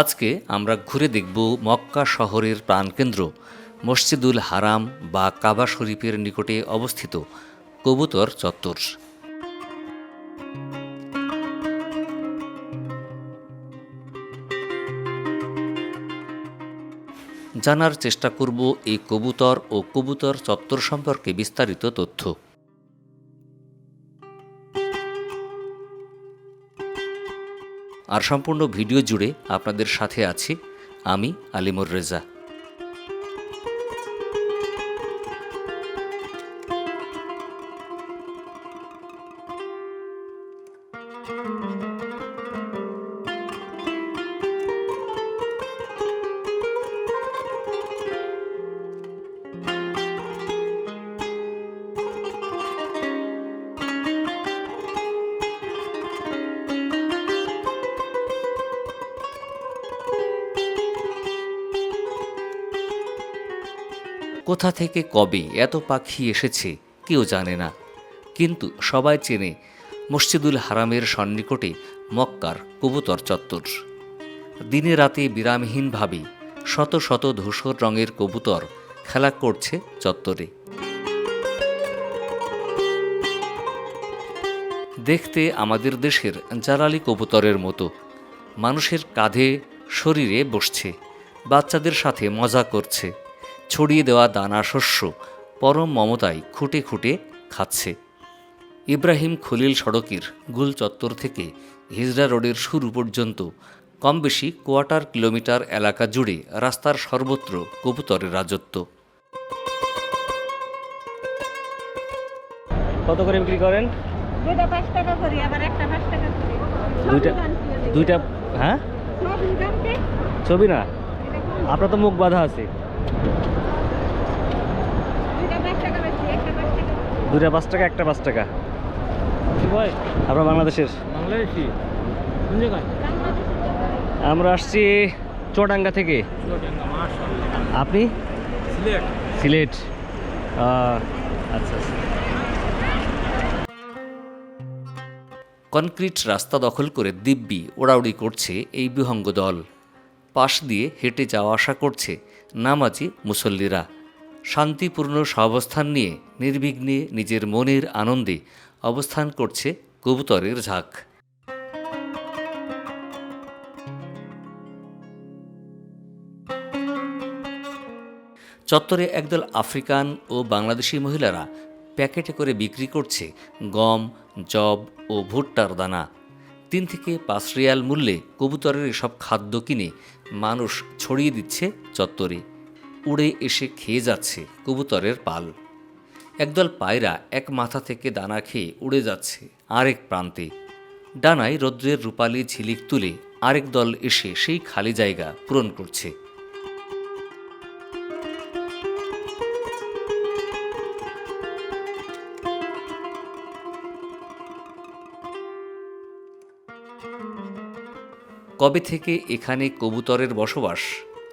আজকে আমরা ঘুরে দেখব মক্কা শহরের প্রাণকেন্দ্র, মসজিদুল হারাম বা কাবা শরীফের নিকটে অবস্থিত কবুতর চত্বর। জানার চেষ্টা করব এই কবুতর ও কবুতর চত্বর সম্পর্কে বিস্তারিত তথ্য। আর সম্পূর্ণ ভিডিও জুড়ে আপনাদের সাথে আছি আমি আলিমুর রেজা। কোথা থেকে কবে এত পাখি এসেছে কেউ জানে না। কিন্তু সবাই চেনে মসজিদুল হারামের সন্নিকটে মক্কার কবুতর চত্বর। দিনে রাতে বিরামহীনভাবে শত শত ধূসর রঙের কবুতর খেলা করছে চত্বরে। দেখতে আমাদের দেশের জালালি কবুতরের মতো। মানুষের কাঁধে শরীরে বসছে, বাচ্চাদের সাথে মজা করছে। ছড়িয়ে দেওয়া দানা শস্য পরম মমতায় খুঁটে খুঁটে খাচ্ছে। ইব্রাহিম খলিল সড়কের গুল চত্বর থেকে হিজড়া রোডের শুরু পর্যন্ত কম বেশি কোয়ার্টার কিলোমিটার এলাকা জুড়ে রাস্তার সর্বত্র কবুতরের রাজত্ব। কত করে বিক্রি করেন? দুইটা পাঁচ টাকা করি আবার একটা পাঁচ টাকা করি। দুইটা দুইটা হ্যাঁ? ছবি না? আপনার তো মুখ বাঁধা আছে দুইটা পাঁচ টাকা বেশি একটা পাঁচ টাকা দুইটা পাঁচ টাকা একটা পাঁচ টাকা। ভাই আপনার বাংলাদেশের। বাংলাদেশি? আমরা আসছি চোডাঙ্গা থেকে। আপনি? সিলেট। সিলেট। আচ্ছা আচ্ছা। কনক্রিট রাস্তা দখল করে দিব্যি ওড়াউড়ি করছে এই বিহঙ্গ দল। পাশ দিয়ে হেঁটে যাওয়া আসা করছে নামাজি মুসল্লিরা। শান্তিপূর্ণ সহাবস্থান নিয়ে নির্বিঘ্নে নিজের মনের আনন্দে অবস্থান করছে কবুতরের ঝাঁক। চত্বরে একদল আফ্রিকান ও বাংলাদেশি মহিলারা প্যাকেটে করে বিক্রি করছে গম জব ও ভুট্টার দানা। তিন থেকে পাঁচ রিয়াল মূল্যে কবুতরের এসব খাদ্য কিনে মানুষ ছড়িয়ে দিচ্ছে চত্বরে। উড়ে এসে খেয়ে যাচ্ছে কবুতরের পাল। একদল পায়রা এক মাথা থেকে দানা খেয়ে উড়ে যাচ্ছে আরেক প্রান্তে। ডানায় রৌদ্রের রূপালী ঝিলিক তুলে আরেক দল এসে সেই খালি জায়গা পূরণ করছে। কবে থেকে এখানে কবুতরের বসবাস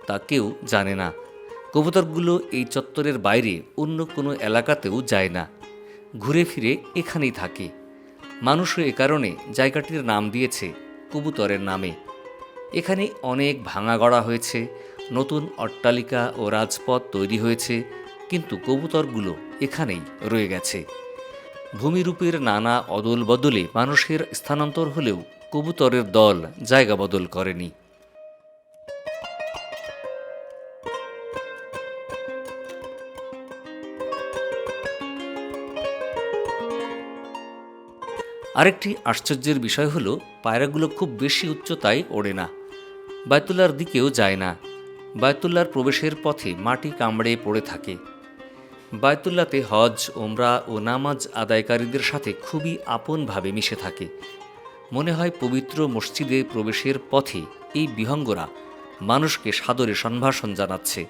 তা কেউ জানে না। কবুতরগুলো এই চত্বরের বাইরে অন্য কোনো এলাকাতেও যায় না। ঘুরে ফিরে এখানেই থাকে। মানুষও এ কারণে জায়গাটির নাম দিয়েছে কবুতরের নামে। এখানে অনেক ভাঙা গড়া হয়েছে, নতুন অট্টালিকা ও রাজপথ তৈরি হয়েছে, কিন্তু কবুতরগুলো এখানেই রয়ে গেছে। ভূমিরূপের নানা অদল বদলে মানুষের স্থানান্তর হলেও কবুতরের দল জায়গা বদল করেনি। আরেকটি আশ্চর্যের বিষয় হলো, পায়রাগুলো খুব বেশি উচ্চতায় ওড়ে না। বায়তুল্লার দিকেও যায় না। বায়তুল্লার প্রবেশের পথে মাটি কামড়ে পড়ে থাকে। বায়তুল্লাতে হজ ওমরা ও নামাজ আদায়কারীদের সাথে খুবই আপনভাবে মিশে থাকে। মনে হয় পবিত্র মসজিদে প্রবেশের পথে এই বিহঙ্গরা মানুষকে সাদরে সম্ভাষণ জানাচ্ছে।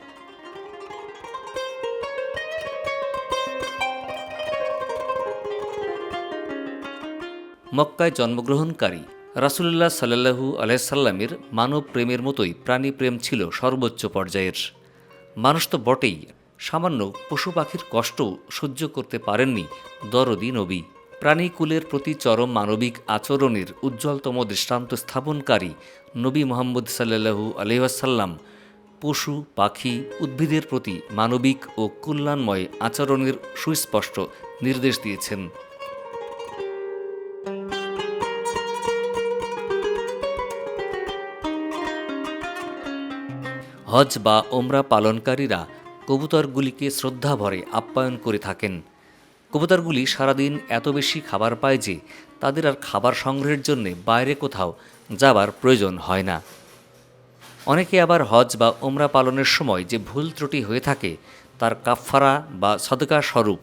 মক্কায় জন্মগ্রহণকারী। রাসুলুল্লাহ সাল্লাহু আলাইসাল্লামের মানব প্রেমের মতোই প্রাণী প্রেম ছিল সর্বোচ্চ পর্যায়ের। মানুষ তো বটেই, সামান্য পশু পাখির কষ্ট সহ্য করতে পারেননি দরদি নবী। প্রাণীকুলের প্রতি চরম মানবিক আচরণের উজ্জ্বলতম দৃষ্টান্ত স্থাপনকারী নবী মোহাম্মদ সাল্লাল্লাহু আলহাসাল্লাম পশু, পাখি, উদ্ভিদের প্রতি মানবিক ও কল্যাণময় আচরণের সুস্পষ্ট নির্দেশ দিয়েছেন। হজ বা ওমরা পালনকারীরা কবুতরগুলিকে শ্রদ্ধা ভরে আপ্যায়ন করে থাকেন। কবুতরগুলি সারাদিন এত বেশি খাবার পায় যে তাদের আর খাবার সংগ্রহের জন্যে বাইরে কোথাও যাবার প্রয়োজন হয় না। অনেকে আবার হজ বা ওমরা পালনের সময় যে ভুল ত্রুটি হয়ে থাকে, তার কাফফারা বা সদকা স্বরূপ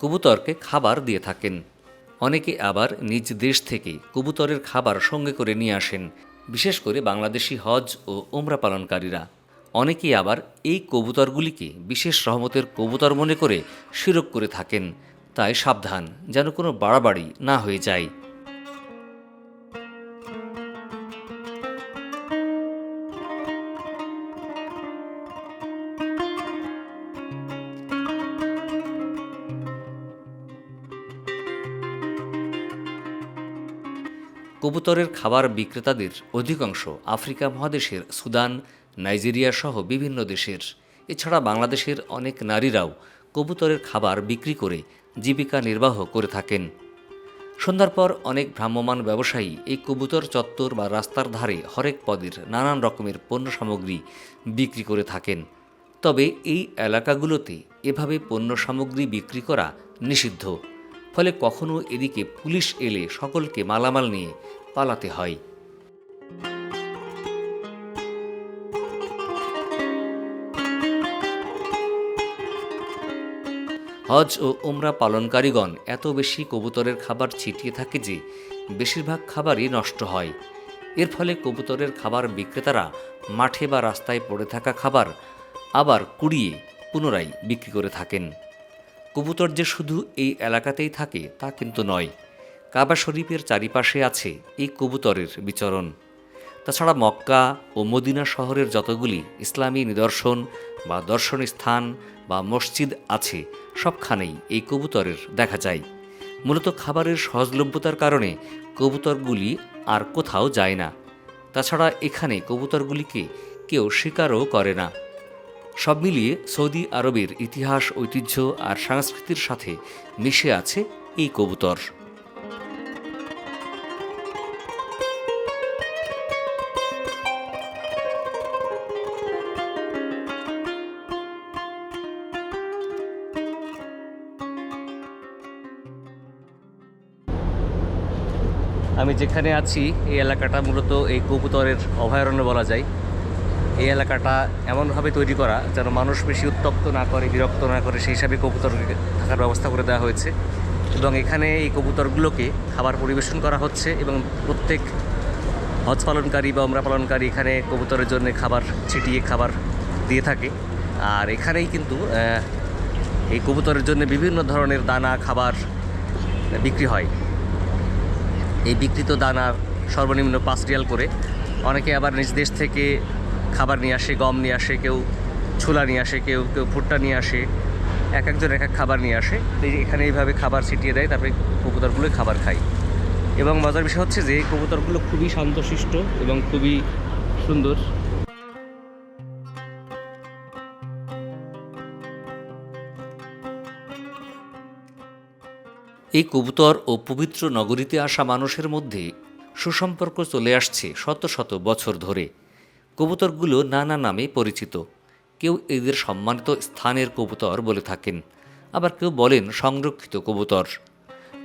কবুতরকে খাবার দিয়ে থাকেন। অনেকে আবার নিজ দেশ থেকে কবুতরের খাবার সঙ্গে করে নিয়ে আসেন, বিশেষ করে বাংলাদেশি হজ ও ওমরা পালনকারীরা। অনেকেই আবার এই কবুতরগুলিকে বিশেষ রহমতের কবুতর মনে করে শিরক করে থাকেন। তাই সাবধান, যেন কোনো বাড়াবাড়ি না হয়ে যায়। কবুতরের খাবার বিক্রেতাদের অধিকাংশ আফ্রিকা মহাদেশের, সুদান, নাইজেরিয়া সহ বিভিন্ন দেশের। এছাড়া বাংলাদেশের অনেক নারীরাও কবুতরের খাবার বিক্রি করে জীবিকা নির্বাহ করে থাকেন। সন্ধ্যার পর অনেক ভ্রাম্যমাণ ব্যবসায়ী এই কবুতর চত্বর বা রাস্তার ধারে হরেক পদের নানান রকমের পণ্য সামগ্রী বিক্রি করে থাকেন। তবে এই এলাকাগুলোতে এভাবে পণ্য সামগ্রী বিক্রি করা নিষিদ্ধ। ফলে কখনো এদিকে পুলিশ এলে সকলকে মালামাল নিয়ে পালাতে হয়। হজ ও উমরা পালনকারীগণ এত বেশি কবুতরের খাবার ছিটিয়ে থাকে যে, বেশিরভাগ খাবারই নষ্ট হয়। এর ফলে কবুতরের খাবার বিক্রেতারা মাঠে বা রাস্তায় পড়ে থাকা খাবার আবার কুড়িয়ে পুনরায় বিক্রি করে থাকেন। কবুতর যে শুধু এই এলাকাতেই থাকে তা কিন্তু নয়। কাবা শরীফের চারিপাশে আছে এই কবুতরের বিচরণ। তাছাড়া মক্কা ও মদিনা শহরের যতগুলি ইসলামী নিদর্শন বা দর্শন স্থান বা মসজিদ আছে, সবখানেই এই কবুতরের দেখা যায়। মূলত খাবারের সহজলভ্যতার কারণে কবুতরগুলি আর কোথাও যায় না। তাছাড়া এখানে কবুতরগুলিকে কেউ স্বীকারও করে না। সব মিলিয়ে সৌদি আরবের ইতিহাস, ঐতিহ্য আর সংস্কৃতির সাথে মিশে আছে এই কবুতর। আমি যেখানে আছি, এই এলাকাটা মূলত এই কবুতরের অভয়ারণ্য বলা যায়। এই এলাকাটা এমনভাবে তৈরি করা যেন মানুষ বেশি উত্তপ্ত না করে, বিরক্ত না করে সেই হিসাবে কবুতর থাকার ব্যবস্থা করে দেওয়া হয়েছে। এবং এখানে এই কবুতরগুলোকে খাবার পরিবেশন করা হচ্ছে এবং প্রত্যেক হজ পালনকারী বা আমরা পালনকারী এখানে কবুতরের জন্য খাবার ছিটিয়ে খাবার দিয়ে থাকে। আর এখানেই কিন্তু এই কবুতরের জন্য বিভিন্ন ধরনের দানা, খাবার বিক্রি হয়। এই বিকৃত দানার সর্বনিম্ন পাঁচ রিয়াল করে। অনেকে আবার নিজ দেশ থেকে খাবার নিয়ে আসে, গম নিয়ে আসে, কেউ ছোলা নিয়ে আসে, কেউ কেউ ভুট্টা নিয়ে আসে, এক একজন এক এক খাবার নিয়ে আসে। এখানে এইভাবে খাবার ছিটিয়ে দেয়, তারপরে কবুতরগুলোই খাবার খায়। এবং মজার বিষয় হচ্ছে যে, কবুতরগুলো খুবই শান্তশিষ্ট এবং খুবই সুন্দর। এই কবুতর ও পবিত্র নগরীতে আসা মানুষের মধ্যে সুসম্পর্ক চলে আসছে শত শত বছর ধরে। কবুতরগুলো নানা নামে পরিচিত। কেউ এদের সম্মানিত স্থানের কবুতর বলে থাকেন, আবার কেউ বলেন সংরক্ষিত কবুতর।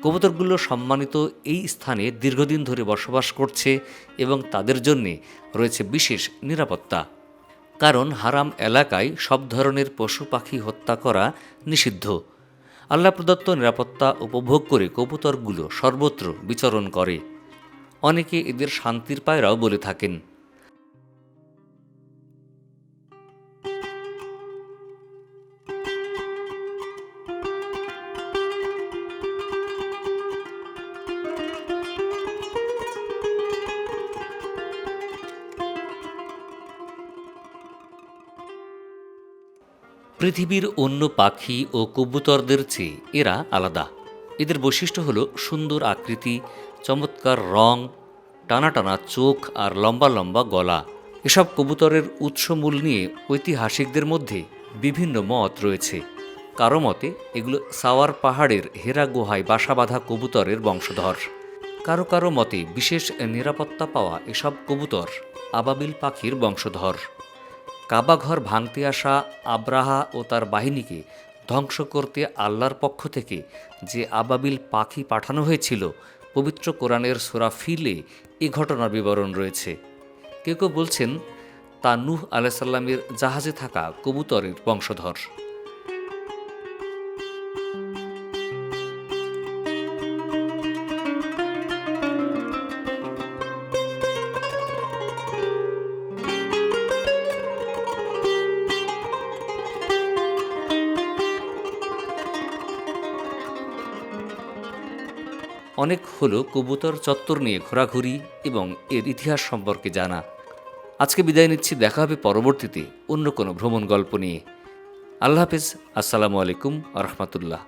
কবুতরগুলো সম্মানিত এই স্থানে দীর্ঘদিন ধরে বসবাস করছে এবং তাদের জন্যে রয়েছে বিশেষ নিরাপত্তা। কারণ হারাম এলাকায় সব ধরনের পশু পাখি হত্যা করা নিষিদ্ধ। আল্লাহ প্রদত্ত নিরাপত্তা উপভোগ করে কবুতরগুলো সর্বত্র বিচরণ করে। অনেকে এদের শান্তির পায়রাও বলে থাকেন। পৃথিবীর অন্য পাখি ও কবুতরদের চেয়ে এরা আলাদা। এদের বৈশিষ্ট্য হলো সুন্দর আকৃতি, চমৎকার রং টানা টানা চোখ আর লম্বা লম্বা গলা। এসব কবুতরের উৎসমূল নিয়ে ঐতিহাসিকদের মধ্যে বিভিন্ন মত রয়েছে। কারও মতে, এগুলো সাওয়ার পাহাড়ের হেরা গুহায় বাসা বাঁধা কবুতরের বংশধর। কারও কারও মতে, বিশেষ নিরাপত্তা পাওয়া এসব কবুতর আবাবিল পাখির বংশধর। কাবাঘর ভাঙতে আসা আব্রাহা ও তার বাহিনীকে ধ্বংস করতে আল্লাহর পক্ষ থেকে যে আবাবিল পাখি পাঠানো হয়েছিল, পবিত্র কোরআনের সোরা ফিলে এ ঘটনার বিবরণ রয়েছে। কেউ কেউ বলছেন, তা নূহ আলাইসাল্লামের জাহাজে থাকা কবুতরের বংশধর। অনেক হলো কবুতর চত্বর নিয়ে ঘোরাঘুরি এবং এর ইতিহাস সম্পর্কে জানা। আজকে বিদায় নিচ্ছি, দেখা হবে পরবর্তীতে অন্য কোনো ভ্রমণ গল্প নিয়ে। আল্লাহ হাফেজ, আসসালামু আলাইকুম আ রহমতুল্লাহ।